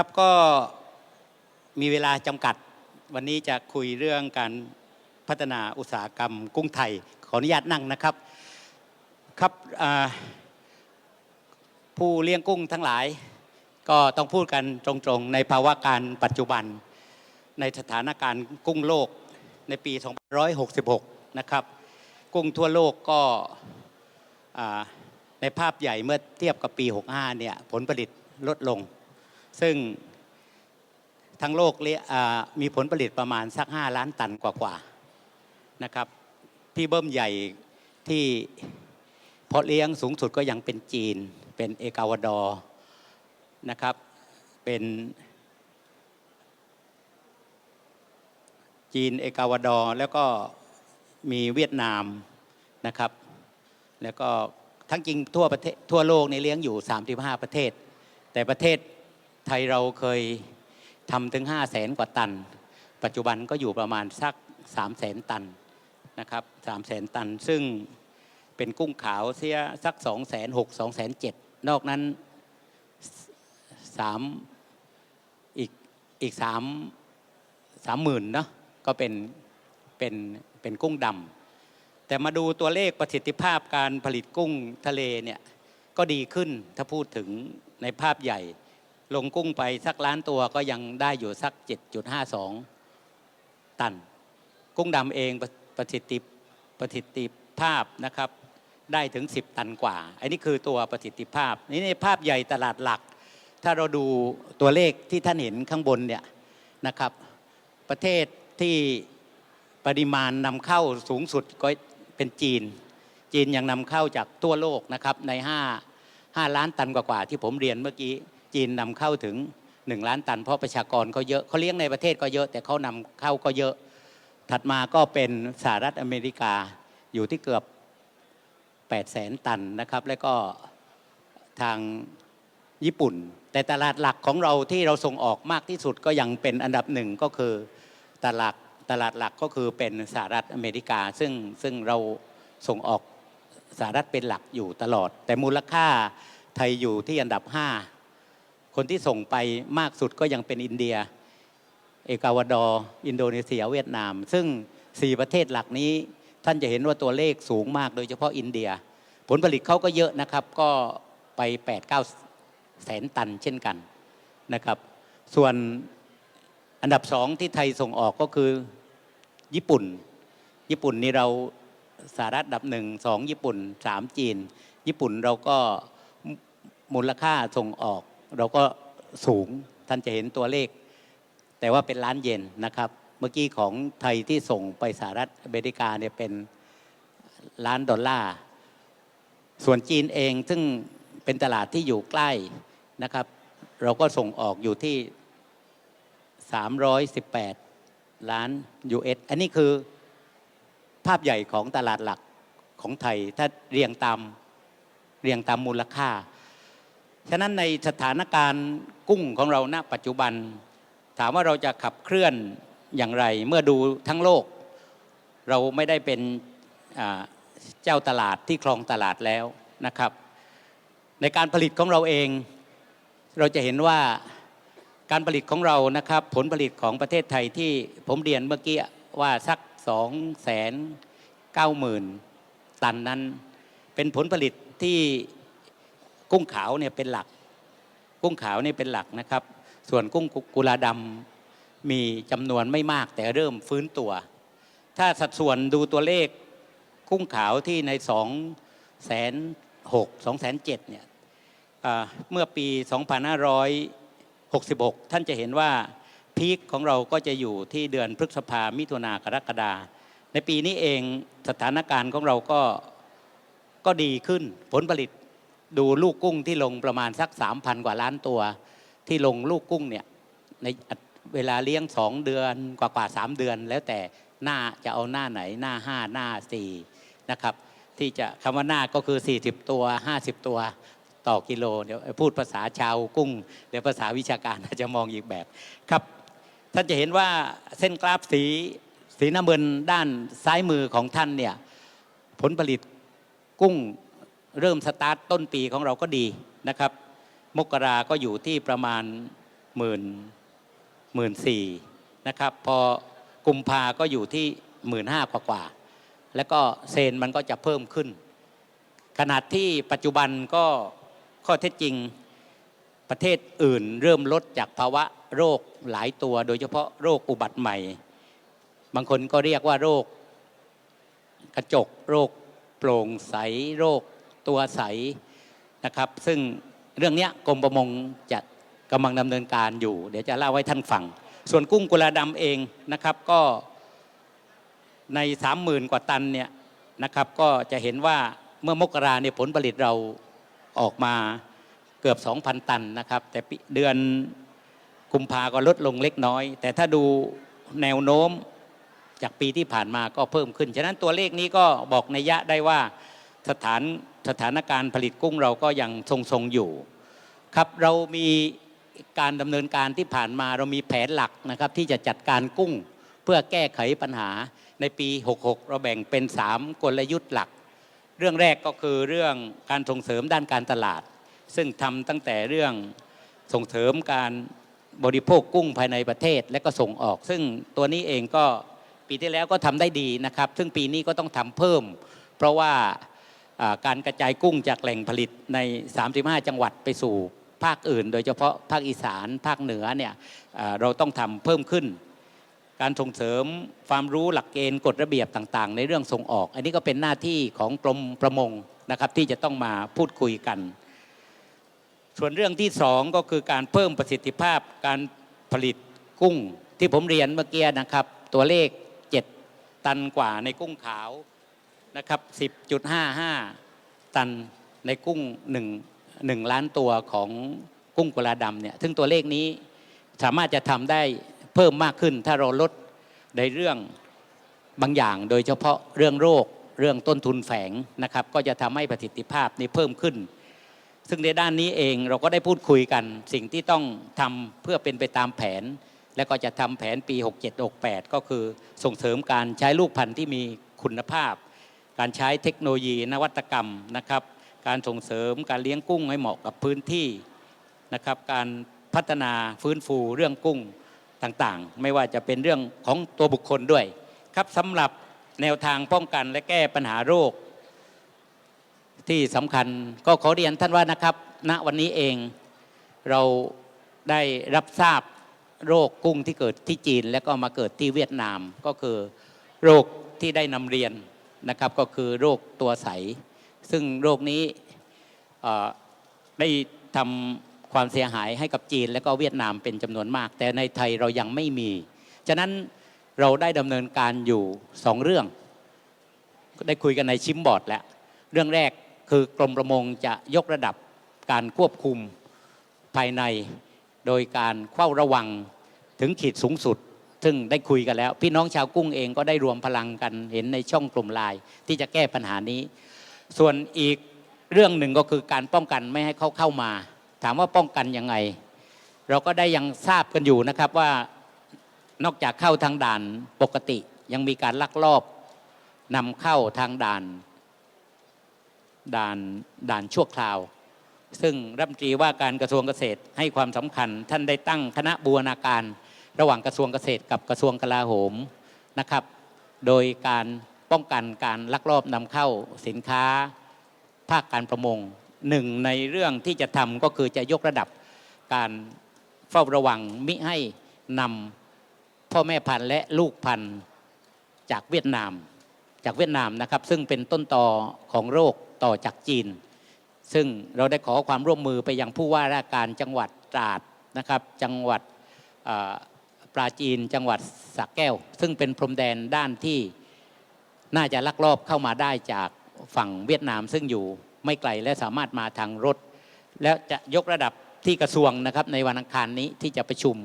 ครับก็มีเวลาจำกัด วันนี้จะคุยเรื่องการพัฒนาอุตสาหกรรมกุ้งไทย ขออนุญาตนั่งนะครับครับผู้เลี้ยงกุ้งทั้งหลาย ก็ต้องพูดกันตรงๆ ในภาวะการปัจจุบัน ในสถานการณ์กุ้งโลกในปี 2566 นะครับ กุ้งทั่วโลกก็ในภาพใหญ่เมื่อเทียบกับปี 65 เนี่ยผลผลิตลดลง ซึ่งทั้งโลกมีผลผลิตประมาณสัก 5 ล้านตันกว่าๆนะครับที่เบิ้มใหญ่ที่เพาะเลี้ยงสูงสุดก็ยังเป็นจีน เป็นเอกาวาดอร์นะครับ เป็นจีนเอกาวาดอร์แล้วก็มีเวียดนามนะครับ แล้วก็ทั้งจริงทั่วประเทศทั่วโลกในเลี้ยงอยู่ 35 ประเทศ แต่ประเทศ ไทยเราเคยทำถึง 5 0 0แสนกว่าตัน ปัจจุบันก็อยู่ประมาณสัก 3 0 0แสนตันนะครับ3 0 0แสนตัน ซึ่งเป็นกุ้งขาวเสียสัก2 6 0 0 0 2 7 0 0นอกนั้นสามอีกอีกสามสามหมื่นเนาะก็เป็นเป็นเป็นกุ้งดำแต่มาดูตัวเลขประสิทธิภาพการผลิตกุ้งทะเลเนี่ยก็ดีขึ้นถ้าพูดถึงในภาพใหญ่ ลงกุ้งไปสักล้านตัวก็ยังได้อยู่สัก 7.52 ตัน กุ้งดำเองประสิทธิประสิทธิภาพนะครับได้ถึง 10 ตันกว่า อันนี้คือตัวประสิทธิภาพ นี่ในภาพใหญ่ตลาดหลัก ถ้าเราดูตัวเลขที่ท่านเห็นข้างบนเนี่ยนะครับ ประเทศที่ปริมาณนำเข้าสูงสุดก็เป็นจีน จีนยังนำเข้าจากทั่วโลกนะครับใน 5 5 ล้านตันกว่าๆที่ผมเรียนเมื่อกี้ จีนนำเข้าถึง 1 ล้านตัน เพราะประชากรเขาเยอะเขาเลี้ยงในประเทศก็เยอะ แต่เขานำเข้าก็เยอะ ถัดมาก็เป็นสหรัฐอเมริกาอยู่ที่เกือบ8แสนตันนะครับ แล้วก็ทางญี่ปุ่น แต่ตลาดหลักของเราที่เราส่งออกมากที่สุดก็ยังเป็นอันดับหนึ่งก็คือตลาดตลาดหลักก็คือเป็นสหรัฐอเมริกา ซึ่งซึ่งเราส่งออกสหรัฐเป็นหลักอยู่ตลอด แต่มูลค่าไทยอยู่ที่อันดับ 5 คนที่ส่งไปมากสุดก็ยังเป็นอินเดีย เอกาวาดอร์อินโดนีเซียเวียดนาม ซึ่ง 4 ประเทศหลักนี้ ท่านจะเห็นว่าตัวเลขสูงมากโดยเฉพาะอินเดีย ผลผลิตเขาก็เยอะนะครับก็ไป 8 9 แสนตันเช่นกันนะครับ ส่วนอันดับสองที่ไทยส่งออกก็คือญี่ปุ่น ญี่ปุ่นนี่เราสหรัฐดับหนึ่งสองญี่ปุ่นสามจีน ญี่ปุ่นเราก็มูลค่าส่งออก เราก็สูงท่านจะเห็นตัวเลข แต่ว่าเป็นล้านเยนนะครับ เมื่อกี้ของไทยที่ส่งไปสหรัฐอเมริกาเนี่ยเป็นล้านดอลลาร์ ส่วนจีนเองซึ่งเป็นตลาดที่อยู่ใกล้นะครับ เราก็ส่งออกอยู่ที่ 318 ล้าน US อันนี้คือภาพใหญ่ของตลาดหลักของไทย ถ้าเรียงตามเรียงตามมูลค่า ฉะนั้นในสถานการณ์กุ้งของเราณปัจจุบัน ถามว่าเราจะขับเคลื่อนอย่างไร เมื่อดูทั้งโลก เราไม่ได้เป็นเจ้าตลาดที่ครองตลาดแล้วนะครับ ในการผลิตของเราเอง เราจะเห็นว่าการผลิตของเรานะครับ ผลผลิตของประเทศไทยที่ผมเรียนเมื่อกี้ว่าสัก2 9 0 0 0 0 ตันนั้น เป็นผลผลิตที่ กุ้งขาวเนี่ยเป็นหลัก กุ้งขาวนี่เป็นหลักนะครับ ส่วนกุ้งกุลาดำมีจำนวนไม่มากแต่เริ่มฟื้นตัว ถ้าสัดส่วนดูตัวเลขกุ้งขาวที่ใน2แสนหกสองแสนเจ็ดเนี่ยเมื่อปี 2566 ท่านจะเห็นว่าพีคของเราก็จะอยู่ที่เดือนพฤษภามิถุนากรกฎาในปีนี้เองสถานการณ์ของเราก็ก็ดีขึ้นผลผลิต ดูลูกกุ้งที่ลงประมาณสัก 3,000 กว่าล้านตัว ที่ลงลูกกุ้งเนี่ยในเวลาเลี้ยง 2 เดือนกว่ากว่าสามเดือน แล้วแต่หน้าจะเอาหน้าไหนหน้า 5 หน้า4นะครับที่จะคำว่าหน้าก็คือ 40 ตัว 50 ตัวต่อกิโลเดี๋ยวพูดภาษาชาวกุ้งเดี๋ยวภาษาวิชาการอาจจะมองอีกแบบครับ ท่านจะเห็นว่าเส้นกราฟสีสีน้ำเงินด้านซ้ายมือของท่านเนี่ยผลผลิตกุ้ง เริ่มสตาร์ทต้นปีของเราก็ดีนะครับ มกราก็อยู่ที่ประมาณหมื่นหมื่นสี่นะครับ พอกุมภาก็อยู่ที่หมื่นห้ากว่าๆแล้วก็เซนมันก็จะเพิ่มขึ้น ขนาดที่ปัจจุบันก็ข้อเท็จจริงประเทศอื่นเริ่มลดจากภาวะโรคหลายตัว โดยเฉพาะโรคอุบัติใหม่ บางคนก็เรียกว่าโรคกระจก โรคโปร่งใสโรค ตัวใสนะครับ ซึ่งเรื่องนี้กรมประมงจะกำลังดำเนินการอยู่ เดี๋ยวจะเล่าให้ท่านฟัง ส่วนกุ้งกุลาดำเองนะครับก็ในสามหมื่นกว่าตันเนี่ยนะครับก็จะเห็นว่าเมื่อมกราเนี่ยผลผลิตเราออกมาเกือบ 2,000 ตันนะครับ แต่เดือนกุมภาก็ลดลงเล็กน้อย แต่ถ้าดูแนวโน้มจากปีที่ผ่านมาก็เพิ่มขึ้น ฉะนั้นตัวเลขนี้ก็บอกในยยะได้ว่าสถาน สถานการณ์ผลิตกุ้งเราก็ยังทรงๆอยู่ครับเรามีการดำเนินการที่ผ่านมาเรามีแผนหลักนะครับที่จะจัดการกุ้งเพื่อแก้ไขปัญหาในปี 66 เราแบ่งเป็น 3 กลยุทธ์หลัก เรื่องแรกก็คือเรื่องการส่งเสริมด้านการตลาด ซึ่งทำตั้งแต่เรื่องส่งเสริมการบริโภคกุ้งภายในประเทศและก็ส่งออก ซึ่งตัวนี้เองก็ปีที่แล้วก็ทำได้ดีนะครับ ซึ่งปีนี้ก็ต้องทำเพิ่ม เพราะว่า การกระจายกุ้งจากแหล่งผลิตใน 35 จังหวัดไปสู่ภาคอื่น โดยเฉพาะภาคอีสานภาคเหนือเนี่ยเราต้องทำเพิ่มขึ้น การส่งเสริมความรู้หลักเกณฑ์กฎระเบียบต่าง ๆ ในเรื่องส่งออก อันนี้ก็เป็นหน้าที่ของกรมประมงนะครับที่จะต้องมาพูดคุยกัน ส่วนเรื่องที่สองก็คือการเพิ่มประสิทธิภาพการผลิตกุ้งที่ผมเรียนเมื่อกี้นะครับ ตัวเลข 7 ตันกว่าในกุ้งขาว นะครับ 10.55 ตันในกุ้ง1 1ล้านตัวของกุ้งกุลาดำเนี่ยซึ่งตัวเลขนี้สามารถจะทำได้เพิ่มมากขึ้น ถ้าเราลดในเรื่องบางอย่าง โดยเฉพาะเรื่องโรคเรื่องต้นทุนแฝงนะครับ ก็จะทำให้ประสิทธิภาพนี้เพิ่มขึ้น ซึ่งในด้านนี้เองเราก็ได้พูดคุยกันสิ่งที่ต้องทำเพื่อเป็นไปตามแผน และก็จะทำแผนปี 67-68 ก็คือส่งเสริมการใช้ลูกพันธุ์ที่มีคุณภาพ การใช้เทคโนโลยีนวัตกรรมนะครับ การส่งเสริมการเลี้ยงกุ้งให้เหมาะกับพื้นที่นะครับ การพัฒนาฟื้นฟูเรื่องกุ้งต่างๆ ไม่ว่าจะเป็นเรื่องของตัวบุคคลด้วย ครับสำหรับแนวทางป้องกันและแก้ปัญหาโรค ที่สำคัญก็ขอเรียนท่านว่านะครับณวันนี้เองเราได้รับทราบโรคกุ้งที่เกิดที่จีน และก็มาเกิดที่เวียดนามก็คือโรคที่ได้นำเรียน นะครับก็คือโรคตัวใส ซึ่งโรคนี้ได้ทำความเสียหายให้กับจีน และก็เวียดนามเป็นจำนวนมาก แต่ในไทยเรายังไม่มี ฉะนั้นเราได้ดำเนินการอยู่สองเรื่อง ได้คุยกันในชิมบอร์ดแล้ว เรื่องแรกคือกรมประมงจะยกระดับการควบคุมภายใน โดยการเฝ้าระวังถึงขีดสูงสุด ซึ่งได้คุยกันแล้ว พี่น้องชาวกุ้งเองก็ได้รวมพลังกันเห็นในช่องกลุ่มไลน์ที่จะแก้ปัญหานี้ ส่วนอีกเรื่องหนึ่งก็คือการป้องกันไม่ให้เขาเข้ามา ถามว่าป้องกันยังไง เราก็ได้ยังทราบกันอยู่นะครับว่านอกจากเข้าทางด่านปกติ ยังมีการลักลอบนำเข้าทางด่านด่านด่านชั่วคราว ซึ่งรัฐมนตรีว่าการกระทรวงเกษตรให้ความสำคัญท่านได้ตั้งคณะบูรณาการ ระหว่างกระทรวงเกษตรกับกระทรวงกลาโหมนะครับ โดยการป้องกันการลักลอบนำเข้าสินค้าภาคการประมงหนึ่งในเรื่องที่จะทำก็คือจะยกระดับการเฝ้าระวังมิให้นำพ่อแม่พันธุ์และลูกพันธุ์จากเวียดนาม จากเวียดนามนะครับ ซึ่งเป็นต้นตอของโรคต่อจากจีน ซึ่งเราได้ขอความร่วมมือไปยังผู้ว่าราชการจังหวัดตราดนะครับ จังหวัด ปราจีนจังหวัดสระแก้ว ซึ่งเป็นพรมแดนด้านที่น่าจะลักลอบเข้ามาได้จากฝั่งเวียดนามซึ่งอยู่ไม่ไกลและสามารถมาทางรถ แล้วจะยกระดับที่กระทรวงนะครับในวันอังคารนี้ที่จะประชุม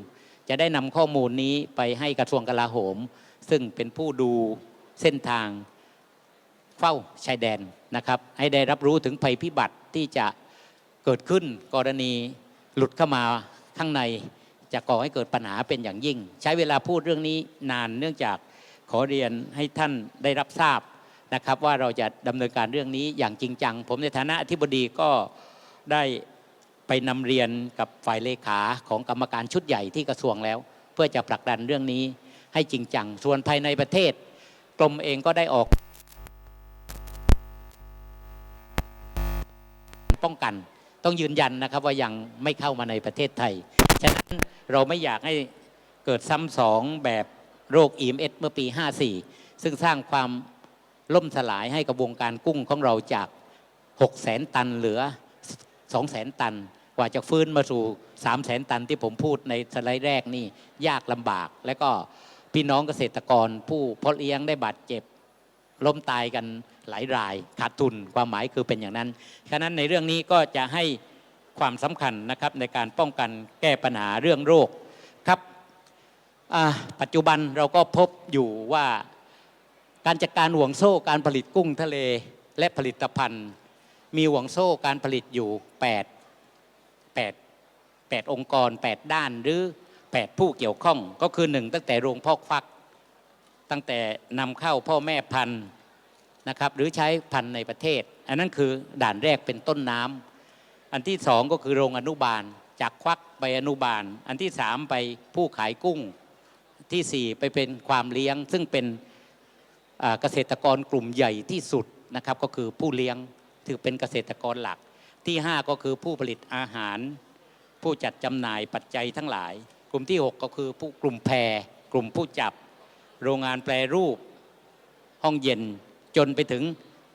จะได้นำข้อมูลนี้ไปให้กระทรวงกลาโหม ซึ่งเป็นผู้ดูเส้นทางเฝ้าชายแดนนะครับให้ได้รับรู้ถึงภัยพิบัติที่จะเกิดขึ้นกรณีหลุดเข้ามาข้างใน จะก่อให้เกิดปัญหาเป็นอย่างยิ่ง ใช้เวลาพูดเรื่องนี้นานเนื่องจากขอเรียนให้ท่านได้รับทราบนะครับ ว่าเราจะดำเนินการเรื่องนี้อย่างจริงจัง ผมในฐานะอธิบดีก็ได้ไปนำเรียนกับฝ่ายเลขาของกรรมการชุดใหญ่ที่กระทรวงแล้ว เพื่อจะผลักดันเรื่องนี้ให้จริงจัง ส่วนภายในประเทศ กรมเองก็ได้ออก ป้องกัน ต้องยืนยันนะครับว่ายังไม่เข้ามาในประเทศไทย ฉะนั้นเราไม่อยากให้เกิดซ้ำสองแบบโรค EMS เอสเมื่อปี 54 ซึ่งสร้างความล่มสลายให้กับวงการกุ้งของเราจาก 6 0แสนตันเหลือ 2 0 0แสนตัน กว่าจะฟื้นมาสู่ 3 0 0แสนตันที่ผมพูดในสไลด์แรกนี่ยากลำบาก และก็พี่น้องเกษตรกรผู้เพาะเลี้ยงได้บาดเจ็บ ล้มตายกันหลายรายขาดทุนความหมายคือเป็นอย่างนั้นฉะนั้นในเรื่องนี้ก็จะให้ความสำคัญนะครับในการป้องกันแก้ปัญหาเรื่องโรคครับปัจจุบันเราก็พบอยู่ว่าการจัดการห่วงโซ่การผลิตกุ้งทะเลและผลิตภัณฑ์ มีห่วงโซ่การผลิตอยู่ 8 8 8 องค์กร 8 ด้านหรือ 8 ผู้เกี่ยวข้องก็คือ 1 ตั้งแต่โรงพอกฟัก ตั้งแต่นำเข้าพ่อแม่พันธุ์นะครับหรือใช้พันธุ์ในประเทศ อันนั้นคือด่านแรกเป็นต้นน้ำอันที่สองก็คือโรงอนุบาล จากควักไปอนุบาล อันที่สามไปผู้ขายกุ้งที่สี่ไปเป็นความเลี้ยง ซึ่งเป็นเกษตรกรกลุ่มใหญ่ที่สุดนะครับก็คือผู้เลี้ยงถือเป็นเกษตรกรหลักที่ห้าก็คือผู้ผลิตอาหาร ผู้จัดจำหน่ายปัจจัยทั้งหลาย กลุ่มที่หกก็คือผู้กลุ่มแพรกลุ่มผู้จับ โรงงานแปรรูป ห้องเย็นจนไปถึง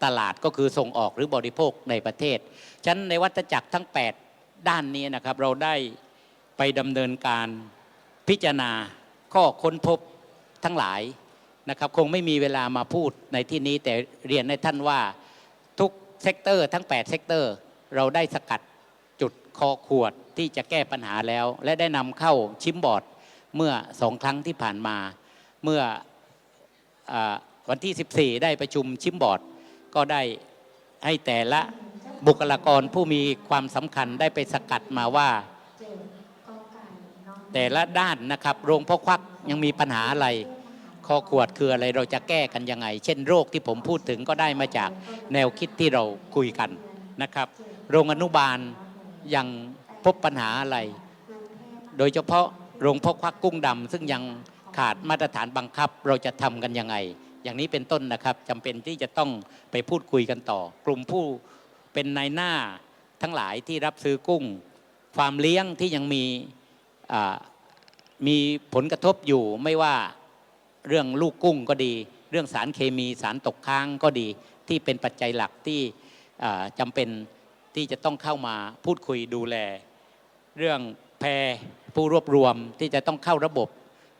ตลาดก็คือส่งออกหรือบริโภคในประเทศ ฉะนั้นในวัฏจักรทั้ง 8 ด้านนี้นะครับเราได้ไปดำเนินการพิจารณาข้อค้นพบทั้งหลายนะครับคงไม่มีเวลามาพูดในที่นี้แต่เรียนให้ท่านว่าทุกเซกเตอร์ทั้ง 8 เซกเตอร์ เราได้สกัดจุดคอขวดที่จะแก้ปัญหาแล้ว และได้นำเข้าชิมบอร์ดเมื่อสองครั้งที่ผ่านมา เมื่ออวันที่ 14 ได้ประชุมชิมบอร์ด ก็ได้ให้แต่ละบุคลากรผู้มีความสำคัญได้ไปสกัดมาว่า แต่ละด้านนะครับโรงพ่อควักยังมีปัญหาอะไรคอขวดคืออะไรเราจะแก้กันยังไง เช่นโรคที่ผมพูดถึงก็ได้มาจากแนวคิดที่เราคุยกันนะครับ โรงอนุบาลยังพบปัญหาอะไร โดยเฉพาะโรงพ่อควักกุ้งดำซึ่งยัง ขาดมาตรฐานบังคับเราจะทำกันยังไง อย่างนี้เป็นต้นนะครับจำเป็นที่จะต้องไปพูดคุยกันต่อ กลุ่มผู้เป็นนายหน้าทั้งหลายที่รับซื้อกุ้งฟามเลี้ยงที่ยังมีมีผลกระทบอยู่ไม่ว่าเรื่องลูกกุ้งก็ดี เรื่องสารเคมีสารตกค้างก็ดี ที่เป็นปัจจัยหลักที่จำเป็นที่จะต้องเข้ามาพูดคุยดูแล เรื่องแพรผู้รวบรวมที่จะต้องเข้าระบบ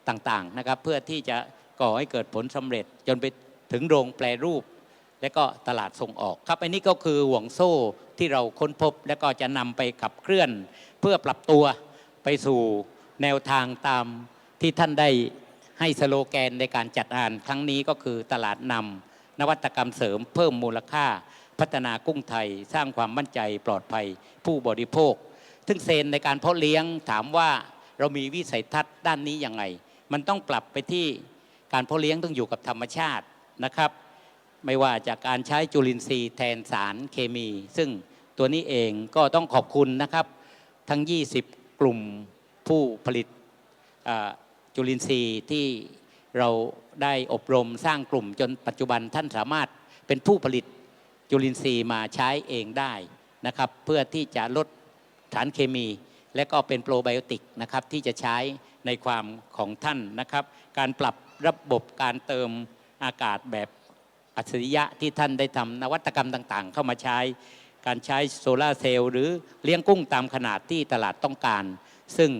ต่างๆนะครับเพื่อที่จะก่อให้เกิดผลสำเร็จจนไปถึงโรงแปรรูป และก็ตลาดส่งออกครับอันนี้ก็คือห่วงโซ่ที่เราค้นพบ และก็จะนำไปขับเคลื่อน เพื่อปรับตัวไปสู่แนวทางตามที่ท่านได้ให้สโลแกนในการจัดงานครั้งนี้ก็คือตลาดนำนวัตกรรมเสริมเพิ่มมูลค่า พัฒนากุ้งไทย สร้างความมั่นใจปลอดภัยผู้บริโภค ซึ่งเซนในการเพาะเลี้ยงถามว่าเรามีวิสัยทัศน์ด้านนี้ยังไง มันต้องปรับไปที่การเพาะเลี้ยงต้องอยู่กับธรรมชาตินะครับ ไม่ว่าจากการใช้จุลินทรีย์แทนสารเคมี ซึ่งตัวนี้เองก็ต้องขอบคุณนะครับ ทั้ง 20 กลุ่มผู้ผลิตจุลินทรีย์ที่เราได้อบรมสร้างกลุ่มจนปัจจุบันท่านสามารถเป็นผู้ผลิตจุลินทรีย์มาใช้เองได้นะครับ เพื่อที่จะลดสารเคมี และก็เป็นโปรไบโอติกนะครับที่จะใช้ ในความของท่านนะครับ การปรับระบบการเติมอากาศแบบอัจฉริยะที่ท่านได้ทำนวัตกรรมต่างๆ เข้ามาใช้ การใช้โซลาร์เซลล์หรือเลี้ยงกุ้งตามขนาดที่ตลาดต้องการ ซึ่ง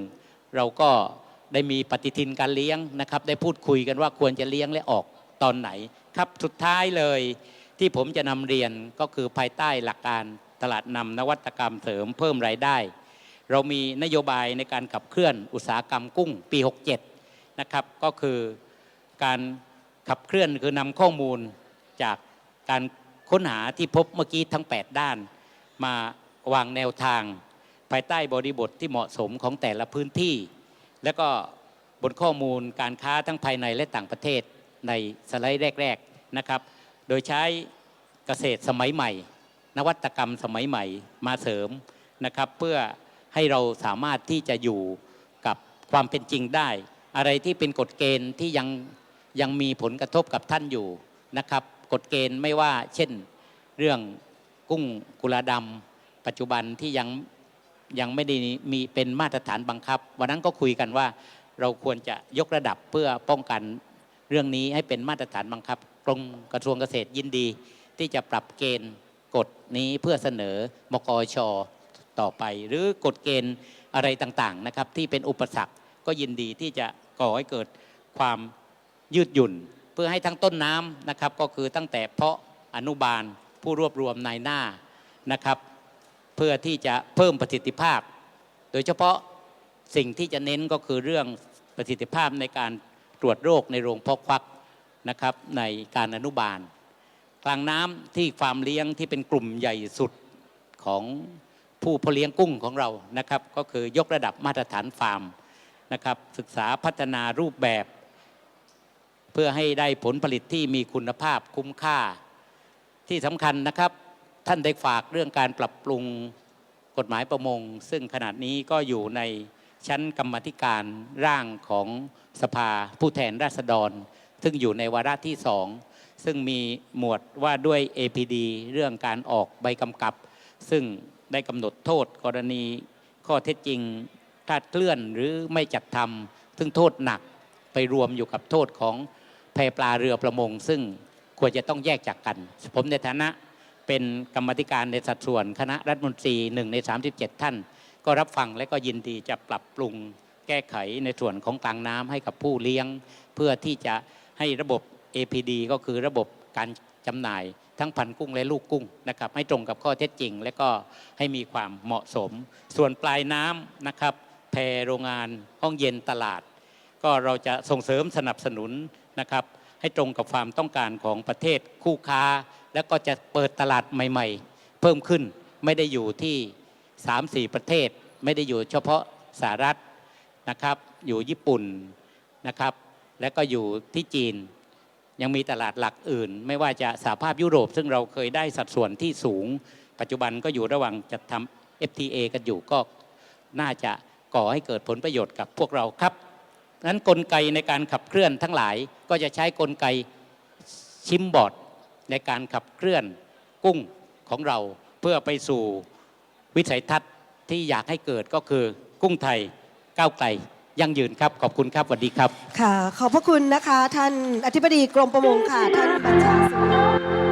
เราก็ได้มีปฏิทินการเลี้ยงนะครับ ได้พูดคุยกันว่าควรจะเลี้ยงและออกตอนไหนครับสุดท้ายเลยที่ผมจะนำเรียนก็คือภายใต้หลักการตลาดนำนวัตกรรมเสริมเพิ่มรายได้ เรามีนโยบายในการขับเคลื่อนอุตสาหกรรมกุ้งปี 67 นะครับก็คือการขับเคลื่อนคือนำข้อมูลจากการค้นหาที่พบเมื่อกี้ทั้ง 8 ด้าน มาวางแนวทาง ภายใต้บริบทที่เหมาะสมของแต่ละพื้นที่ แล้วก็บนข้อมูลการค้าทั้งภายในและต่างประเทศในสไลด์แรกๆนะครับ โดยใช้เกษตรสมัยใหม่ นวัตกรรมสมัยใหม่มาเสริมนะครับเพื่อ ให้เราสามารถที่จะอยู่กับความเป็นจริงได้ อะไรที่เป็นกฎเกณฑ์ที่ยังยังมีผลกระทบกับท่านอยู่นะครับ กฎเกณฑ์ไม่ว่าเช่นเรื่องกุ้งกุลาดำปัจจุบันที่ยังยังไม่ได้มีเป็นมาตรฐานบังคับ วันนั้นก็คุยกันว่าเราควรจะยกระดับเพื่อป้องกันเรื่องนี้ให้เป็นมาตรฐานบังคับ กรมกระทรวงเกษตรยินดี ที่จะปรับเกณฑ์กฎนี้เพื่อเสนอมกช ต่อไป หรือกฎเกณฑ์อะไรต่างๆนะครับที่เป็นอุปสรรคก็ยินดีที่จะก่อให้เกิดความยืดหยุ่น เพื่อให้ทั้งต้นน้ำนะครับก็คือตั้งแต่เพาะอนุบาลผู้รวบรวมนายหน้านะครับ เพื่อที่จะเพิ่มประสิทธิภาพ โดยเฉพาะสิ่งที่จะเน้นก็คือเรื่องประสิทธิภาพในการตรวจโรคในโรงเพาะควักนะครับในการอนุบาล กลางน้ำที่ฟาร์มเลี้ยงที่เป็นกลุ่มใหญ่สุดของ ผู้เพาะเลี้ยงกุ้งของเรานะครับ ก็คือยกระดับมาตรฐานฟาร์มนะครับ ศึกษาพัฒนารูปแบบ เพื่อให้ได้ผลผลิตที่มีคุณภาพคุ้มค่า ที่สำคัญนะครับ ท่านได้ฝากเรื่องการปรับปรุงกฎหมายประมง ซึ่งขณะนี้ก็อยู่ในชั้นกรรมธิการร่างของสภาผู้แทนราษฎร ซึ่งอยู่ในวาระที่สองซึ่งมีหมวดว่าด้วย APD เรื่องการออกใบกำกับ ซึ่ง ได้กำหนดโทษกรณีข้อเท็จจริงคลาดเคลื่อนหรือไม่จัดทำซึ่งโทษหนักไปรวมอยู่กับโทษของแพปลาเรือประมง ซึ่งควรจะต้องแยกจากกัน ผมในฐานะเป็นกรรมธิการในสัดส่วนคณะรัฐมนตรีหนึ่งใน 37 ท่าน ก็รับฟังและก็ยินดีจะปรับปรุงแก้ไขในส่วนของกลางน้ำให้กับผู้เลี้ยง เพื่อที่จะให้ระบบ APD ก็คือระบบการจำหน่าย ทั้งพันกุ้งและลูกกุ้งนะครับให้ตรงกับข้อเท็จจริง และก็ให้มีความเหมาะสม ส่วนปลายน้ำนะครับแพโรงงานห้องเย็นตลาด ก็เราจะส่งเสริมสนับสนุนนะครับให้ตรงกับความต้องการของประเทศคู่ค้า แล้วก็จะเปิดตลาดใหม่ ๆ เพิ่มขึ้นไม่ได้อยู่ที่ 3-4 ประเทศ ไม่ได้อยู่เฉพาะสหรัฐนะครับอยู่ญี่ปุ่นนะครับและก็อยู่ที่จีน ยังมีตลาดหลักอื่น ไม่ว่าจะสหภาพยุโรป ซึ่งเราเคยได้สัดส่วนที่สูง ปัจจุบันก็อยู่ระหว่างจัดทำ FTA กันอยู่ก็น่าจะก่อให้เกิดผลประโยชน์กับพวกเราครับนั้นกลไกในการขับเคลื่อนทั้งหลายก็จะใช้กลไกชิมบอร์ดในการขับเคลื่อนกุ้งของเราเพื่อไปสู่วิสัยทัศน์ที่อยากให้เกิดก็คือกุ้งไทยก้าวไกล ยั่งยืนครับ ขอบคุณครับสวัสดีครับ ค่ะ ขอบพระคุณนะคะ ท่านอธิบดีกรมประมงค่ะ ท่านบัญชาสุ